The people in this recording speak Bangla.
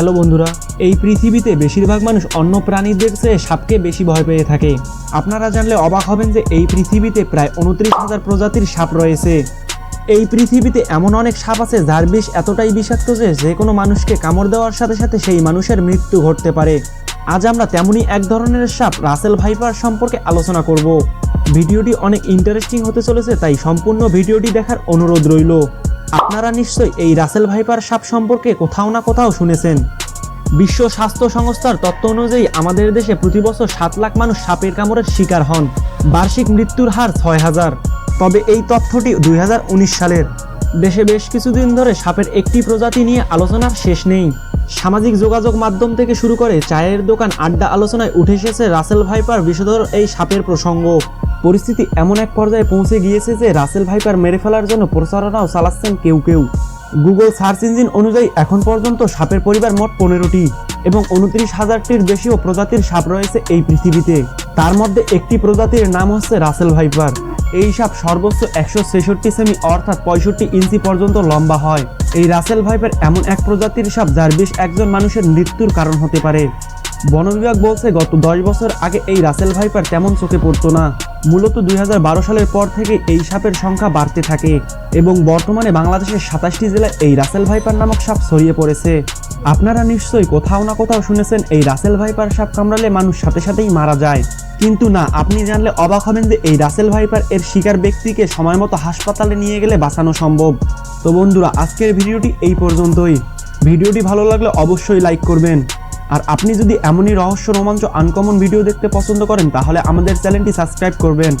হ্যালো বন্ধুরা, এই পৃথিবীতে বেশিরভাগ মানুষ অন্য প্রাণীদের চেয়ে সাপকে বেশি ভয় পেয়ে থাকে। আপনারা জানলে অবাক হবেন যে এই পৃথিবীতে প্রায় উনত্রিশ হাজার প্রজাতির সাপ রয়েছে। এই পৃথিবীতে এমন অনেক সাপ আছে যার বিষ এতটাই বিষাক্ত যে যে কোনো মানুষকে কামড় দেওয়ার সাথে সাথে সেই মানুষের মৃত্যু ঘটতে পারে। আজ আমরা তেমনই এক ধরনের সাপ রাসেল ভাইপার সম্পর্কে আলোচনা করব। ভিডিওটি অনেক ইন্টারেস্টিং হতে চলেছে, তাই সম্পূর্ণ ভিডিওটি দেখার অনুরোধ রইল। আপনারা নিশ্চয়ই এই রাসেল ভাইপার সাপ সম্পর্কে কোথাও না কোথাও শুনেছেন। বিশ্ব স্বাস্থ্য সংস্থার তথ্য অনুযায়ী আমাদের দেশে প্রতি বছর সাত লাখ মানুষ সাপের কামড়ের শিকার হন। বার্ষিক মৃত্যুর হার ছয় হাজার। তবে এই তথ্যটি দুই হাজার উনিশ সালের। দেশে বেশ কিছুদিন ধরে সাপের একটি প্রজাতি নিয়ে আলোচনার শেষ নেই। সামাজিক যোগাযোগ মাধ্যম থেকে শুরু করে চায়ের দোকান আড্ডা আলোচনায় উঠে এসেছে রাসেল ভাইপার বিষধর এই সাপের প্রসঙ্গ। পরিস্থিতি এমন এক পর্যায়ে পৌঁছে গিয়েছে যে রাসেল ভাইপার মেরে ফেলার জন্য প্রচারণাও চালাচ্ছেন কেউ কেউ। গুগল সার্চ ইঞ্জিন অনুযায়ী এখন পর্যন্ত সাপের পরিবার মোট পনেরোটি এবং উনত্রিশ হাজারটির বেশিও প্রজাতির সাপ রয়েছে এই পৃথিবীতে। তার মধ্যে একটি প্রজাতির নাম হচ্ছে রাসেল ভাইপার। এই সাপ সর্বোচ্চ একশো ছেষট্টি সেমি অর্থাৎ পঁয়ষট্টি ইঞ্চি পর্যন্ত লম্বা হয়। এই রাসেল ভাইপার এমন এক প্রজাতির সাপ যার বিষ একজন মানুষের মৃত্যুর কারণ হতে পারে। বন বিভাগ বলছে গত দশ বছর আগে এই রাসেল ভাইপার তেমন চোখে পড়তো না। মূলত দুই হাজার বারো সালের পর থেকে এই সাপের সংখ্যা বাড়তে থাকে এবং বর্তমানে বাংলাদেশের সাতাশটি জেলায় এই রাসেল ভাইপার নামক সাপ ছড়িয়ে পড়েছে। আপনারা নিশ্চয়ই কোথাও না কোথাও শুনেছেন এই রাসেল ভাইপার সাপ কামড়ালে মানুষ সাথে সাথেই মারা যায়। কিন্তু না, আপনি জানলে অবাক হবেন যে এই রাসেল ভাইপার এর শিকার ব্যক্তিকে সময় মতো হাসপাতালে নিয়ে গেলে বাঁচানো সম্ভব। তো বন্ধুরা, আজকের ভিডিওটি এই পর্যন্তই। ভিডিওটি ভালো লাগলে অবশ্যই লাইক করবেন। আর আপনি যদি এমনই রহস্য, রোমাঞ্চ আনকমন ভিডিও দেখতে পছন্দ করেন, তাহলে আমাদের চ্যানেলটি সাবস্ক্রাইব করবেন।